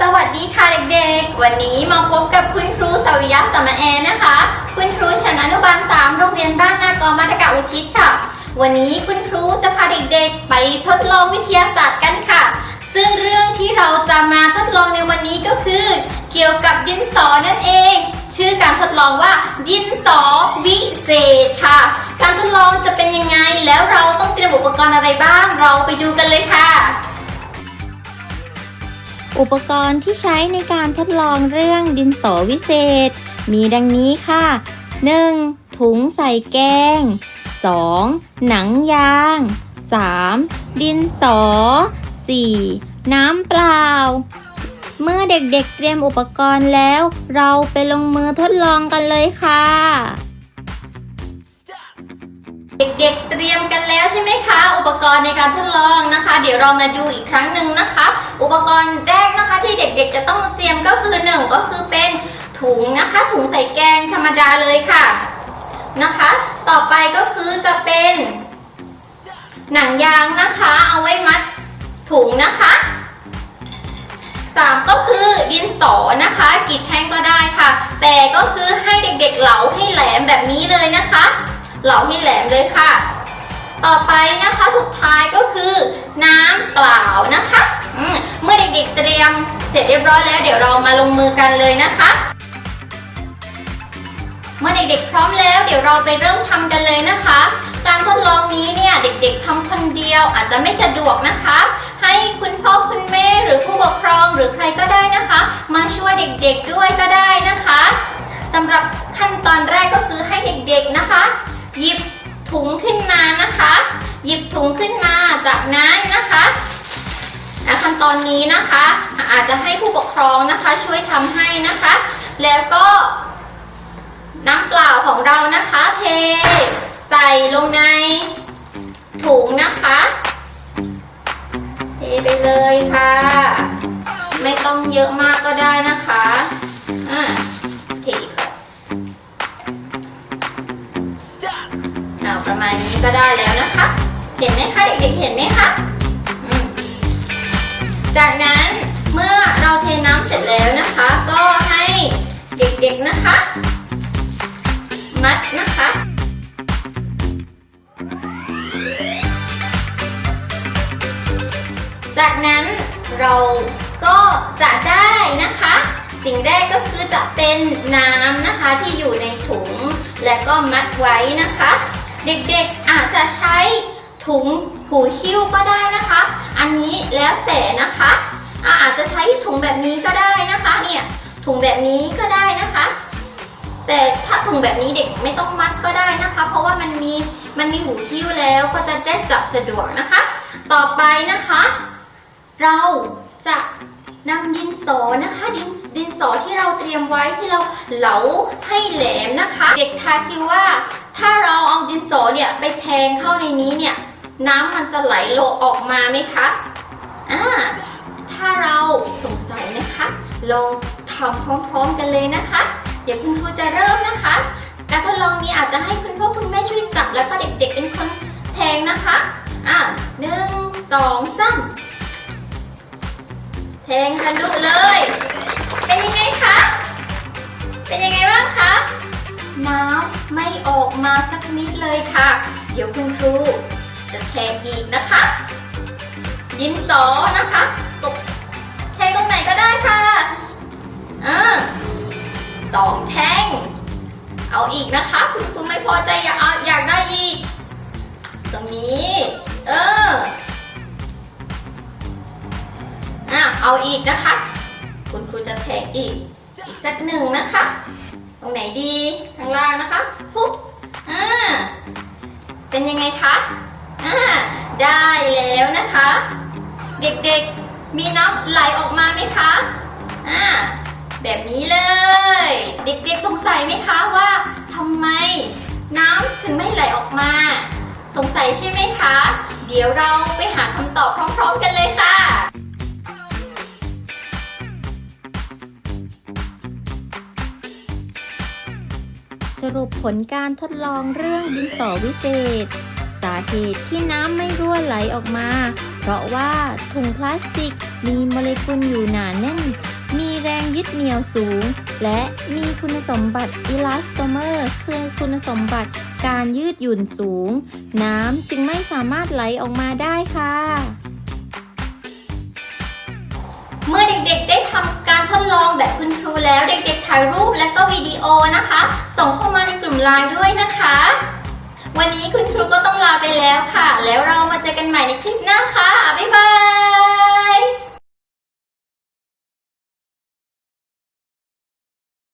สวัสดีค่ะเด็กๆ วันนี้มาพบกับคุณครูสวิยะสมเอนนะคะ คุณครูชั้นอนุบาล 3 โรงเรียนบ้านนากอมาตกาอุทิศค่ะ วันนี้คุณครูจะพาเด็กๆ ไปทดลองวิทยาศาสตร์กันค่ะ ซึ่งเรื่องที่เราจะมาทดลองในวันนี้ก็คือ เกี่ยวกับดินสอนั่นเอง ชื่อการทดลองว่า ดินสอวิเศษค่ะ การทดลองจะเป็นยังไงแล้วเราต้องเตรียมอุปกรณ์อะไรบ้าง เราไปดูกันเลยค่ะ อุปกรณ์ที่ใช้ในการทดลองเรื่องดินสอวิเศษ มีดังนี้ค่ะ 1. ถุงใส่แกง 2. หนังยาง 3. ดินสอ 4. น้ำเปล่า เมื่อเด็กๆเตรียมอุปกรณ์แล้ว เราไปลงมือทดลองกันเลยค่ะ เด็กๆเตรียม คะอุปกรณ์ในการทดลองนะคะ เดี๋ยวเรามาดูอีกครั้งหนึ่งนะคะ อุปกรณ์แรกนะคะที่เด็กๆจะต้องเตรียมก็คือหนึ่งก็คือเป็นถุงนะคะ ถุงใส่แกงธรรมดาเลยค่ะนะคะ ต่อไปก็คือจะเป็นหนังยางนะคะ เอาไว้มัดถุงนะคะสามก็คือดินสอนะคะกีดแท่งก็ได้ค่ะ แต่ก็คือให้เด็กๆเหลาให้แหลมแบบนี้เลยนะคะ เหลาให้แหลมเลยค่ะ ต่อไปนะคะสุดท้ายก็คือน้ำเปล่านะคะอเมื่อเด็กๆเตรียมเสร็จเรียบร้อยแล้ว เดี๋ยวเรามาลงมือกันเลยนะคะ เมื่อเด็กๆพร้อมแล้ว เดี๋ยวเราไปเริ่มทำกันเลยนะคะ การทดลองนี้เนี่ยเด็กๆทำคนเดียวอาจจะไม่สะดวกนะคะ ให้คุณพ่อคุณแม่หรือผู้ปกครองหรือใครก็ได้นะคะ มาช่วยเด็กๆด้วยก็ได้นะคะสำหรับขั้นตอนแรกก็คือให้เด็กๆนะคะ หยิบ ถุงขึ้นมานะคะ หยิบถุงขึ้นมาจากนั้นนะคะอะขั้นตอนนี้นะคะ อาจจะให้ผู้ปกครองนะคะช่วยทำให้นะคะ แล้วก็น้ำเปล่าของเรานะคะเทใส่ลงในถุงนะคะเทไปเลยค่ะ ไม่ต้องเยอะมากก็ได้นะคะ ก็ได้แล้วนะคะ เห็นไหมคะเด็กๆเห็นไหมคะจากนั้นเมื่อเราเทน้ำเสร็จแล้วนะคะ ก็ให้เด็กๆนะคะ มัดนะคะจากนั้นเราก็จะได้นะคะ สิ่งแรกก็คือจะเป็นน้ำนะคะที่อยู่ในถุง และก็มัดไว้นะคะ เด็กๆอาจจะใช้ถุงหูหิ้วก็ได้นะคะ อันนี้แล้วแต่นะคะอะอาจจะใช้ถุงแบบนี้ก็ได้นะคะเนี่ยถุงแบบนี้ก็ได้นะคะ แต่ถ้าถุงแบบนี้เด็กไม่ต้องมัดก็ได้นะคะ เพราะว่ามันมีมันมีหูหิ้วแล้วก็จะได้จับสะดวกนะคะ ต่อไปนะคะ เราจะนำดินสอนะคะดินดินสอที่เราเตรียมไว้ที่เราเหลาให้แหลมนะคะ เด็กทายซิว่า ถ้าเราเอาดินสอเนี่ยไปแทงเข้าในนี้เนี่ยน้ำมันจะไหลโลออกมาไหมคะอ่าถ้าเราสงสัยนะคะ ลองทำพร้อมๆกันเลยนะคะ เดี๋ยวคุณครูจะเริ่มนะคะ การทดลองนี้อาจจะให้คุณพ่อคุณแม่ช่วยจับแล้วก็เด็กๆเป็นคนแทงนะคะอะหนึ่งสองสามแทงทะลุเลย มาสักนิดเลยค่ะ เดี๋ยวคุณครูจะแทงอีกนะคะ ยินสอนะคะตกแทงตรงไหนก็ได้ค่ะอ่าสองแทง เอาอีกนะคะ คุณครูไม่พอใจอยากเอาอยากได้อีก ตรงนี้ เอออะเอาอีกนะคะ คุณครูจะแทงอีกอีกสักหนึ่งนะคะ ตรงไหนดี ข้างล่างนะคะ ปุ๊บ เป็นยังไงคะอ่าได้แล้วนะคะ เด็กๆมีน้ำไหลออกมาไหมคะอ่าแบบนี้เลย เด็กๆสงสัยไหมคะว่าทำไมน้ำถึงไม่ไหลออกมา สงสัยใช่ไหมคะ เดี๋ยวเราไปหาคำตอบพร้อม ๆ กันเลยค่ะ รุปผลการทดลองเรื่องดินสอวิเศษ สาเหตุที่น้ำไม่รั่วไหลออกมา เพราะว่าถุงพลาสติกมีโมเลกุลอยู่หนาแน่น มีแรงยึดเหนี่ยวสูง และมีคุณสมบัติอิลาสโตเมอร์คือคุณสมบัติการยืดหยุ่นสูง น้ำจึงไม่สามารถไหลออกมาได้ค่ะ เมื่อเด็กๆได้ แบบคุณครูแล้วเด็กๆถ่ายรูปและก็วิดีโอนะคะ ส่งเข้ามาในกลุ่มไลน์ด้วยนะคะ วันนี้คุณครูก็ต้องลาไปแล้วค่ะ แล้วเรามาเจอกันใหม่ในคลิปหน้าค่ะ บ๊ายบาย